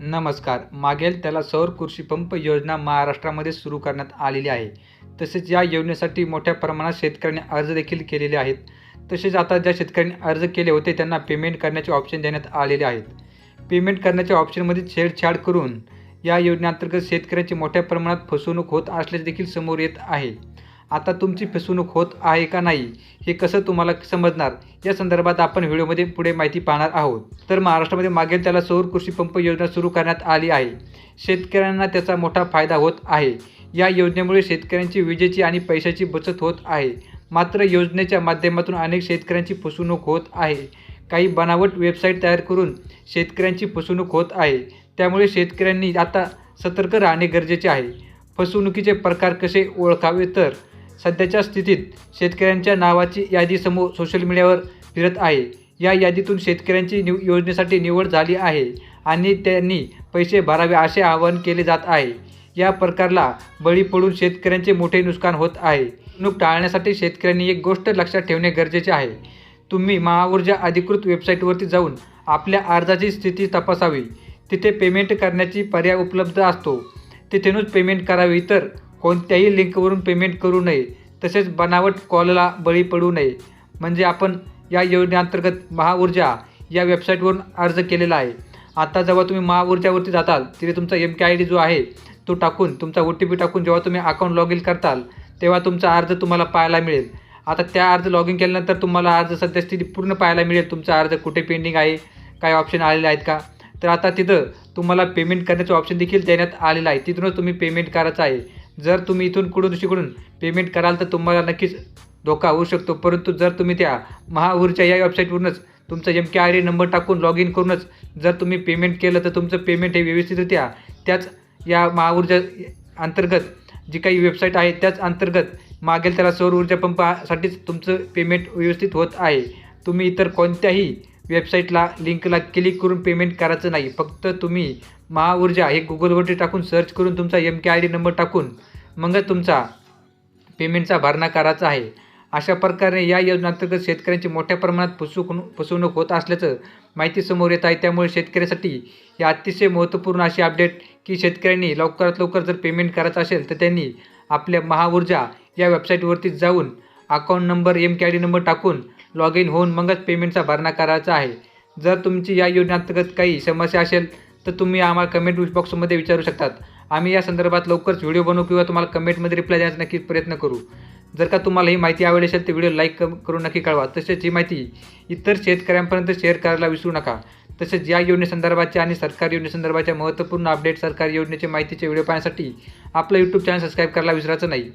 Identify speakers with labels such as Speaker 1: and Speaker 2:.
Speaker 1: नमस्कार. मागेल त्याला सौर कृषी पंप योजना महाराष्ट्रामध्ये सुरू करण्यात आलेली आहे. तसेच या योजनेसाठी मोठ्या प्रमाणात शेतकऱ्यांनी अर्ज देखील केलेले आहेत. तसेच आता ज्या शेतकऱ्यांनी अर्ज केले होते त्यांना पेमेंट करण्याचे ऑप्शन देण्यात आलेले आहेत. पेमेंट करण्याच्या ऑप्शनमध्ये छेडछाड करून या योजनेअंतर्गत शेतकऱ्यांची मोठ्या प्रमाणात फसवणूक होत असल्याचे देखील समोर येत आहे. आता तुमची फसवणूक होत आहे का नाही हे कसं तुम्हाला समजणार? या संदर्भात आपण व्हिडिओमध्ये पुढे माहिती पाहणार आहोत. तर महाराष्ट्रामध्ये मागेल त्याला सौर कृषी पंप योजना सुरू करण्यात आली आहे. शेतकऱ्यांना त्याचा मोठा फायदा होत आहे. या योजनेमुळे शेतकऱ्यांची विजेची आणि पैशाची बचत होत आहे. मात्र योजनेच्या माध्यमातून अनेक शेतकऱ्यांची फसवणूक होत आहे. काही बनावट वेबसाईट तयार करून शेतकऱ्यांची फसवणूक होत आहे. त्यामुळे शेतकऱ्यांनी आता सतर्क राहणे गरजेचे आहे. फसवणुकीचे प्रकार कसे ओळखावे तर सध्याच्या स्थितीत शेतकऱ्यांच्या नावाची यादी समोर सोशल मीडियावर फिरत आहे. या यादीतून शेतकऱ्यांची निव योजनेसाठी निवड झाली आहे आणि त्यांनी पैसे भरावे असे आवाहन केले जात आहे. या प्रकारला बळी पडून शेतकऱ्यांचे मोठे नुकसान होत आहे. नुक टाळण्यासाठी शेतकऱ्यांनी एक गोष्ट लक्षात ठेवणे गरजेचे आहे. तुम्ही महाऊर्जा अधिकृत वेबसाईटवरती जाऊन आपल्या अर्जाची स्थिती तपासावी. तिथे पेमेंट करण्याची पर्याय उपलब्ध असतो. तिथेनच पेमेंट करावे इतर कोणत्याही लिंकवरून पेमेंट करू नये. तसेच बनावट कॉलला बळी पडू नये. म्हणजे आपण या योजनेअंतर्गत महाऊर्जा या वेबसाईटवरून अर्ज केलेला आहे. आता जेव्हा तुम्ही महाऊर्जावरती जाताल तिथे तुमचा एम के आय डी जो आहे तो टाकून तुमचा ओ टी पी टाकून जेव्हा तुम्ही अकाउंट लॉग इन करताल तेव्हा तुमचा अर्ज तुम्हाला पाहायला मिळेल. आता त्या अर्ज लॉग इन केल्यानंतर तुम्हाला अर्ज सध्या स्थिती पूर्ण पाहायला मिळेल. तुमचा अर्ज कुठे पेंडिंग आहे काय ऑप्शन आलेले आहेत का? तर आता तिथं तुम्हाला पेमेंट करण्याचं ऑप्शन देखील देण्यात आलेलं आहे. तिथूनच तुम्ही पेमेंट करायचं आहे. जर तुम्ही इथून कुठून दुसरीकडून पेमेंट कराल तर तुम्हाला नक्कीच धोका होऊ शकतो. परंतु जर तुम्ही त्या महाऊर्जा या वेबसाईटवरूनच तुमचा M K I D number टाकून लॉग इन करूनच जर तुम्ही पेमेंट केलं तर तुमचं पेमेंट हे व्यवस्थितरित्या त्याच या महाऊर्जा अंतर्गत जी काही वेबसाईट आहे त्याच अंतर्गत मागेल त्याला सौर ऊर्जा पंपासाठीच तुमचं पेमेंट व्यवस्थित होत आहे. तुम्ही इतर कोणत्याही वेबसाईटला लिंकला क्लिक करून पेमेंट करायचं नाही. फक्त तुम्ही महाऊर्जा हे गुगलवरती टाकून सर्च करून तुमचा M K I D number टाकून मगच तुमचा पेमेंटचा भरणा करायचा आहे. अशा प्रकारे या योजनांतर्गत शेतकऱ्यांची मोठ्या प्रमाणात फसवणूक फसवणूक होत असल्याचं माहिती समोर येत आहे. त्यामुळे शेतकऱ्यासाठी हे अतिशय महत्त्वपूर्ण अशी अपडेट की शेतकऱ्यांनी लवकरात लवकर जर पेमेंट करायचं असेल तर त्यांनी आपल्या महाऊर्जा या वेबसाईटवरती जाऊन account number M K I D number टाकून लॉग इन होऊन मगच पेमेंटचा भरणा करायचा आहे. जर तुमची या योजनेअंतर्गत काही समस्या असेल तर तुम्ही आम्हाला कमेंट बॉक्समध्ये विचारू शकतात. आम्ही या संदर्भात लवकरच व्हिडिओ बनवू किंवा तुम्हाला कमेंटमध्ये रिप्लाय द्यायचा नक्कीच प्रयत्न करू. जर का तुम्हाला ही माहिती आवडली असेल तर व्हिडिओ लाईक करून नक्की कळवा. तसेच ही माहिती इतर शेतकऱ्यांपर्यंत शेअर करायला विसरू नका. तसेच या योजनेसंदर्भाच्या आणि सरकारी योजनेसंदर्भाच्या महत्त्वपूर्ण अपडेट सरकारी योजनेच्या माहितीचे व्हिडिओ पाहण्यासाठी आपलं यूट्यूब चॅनल सबस्क्राईब करायला विसरायचं नाही.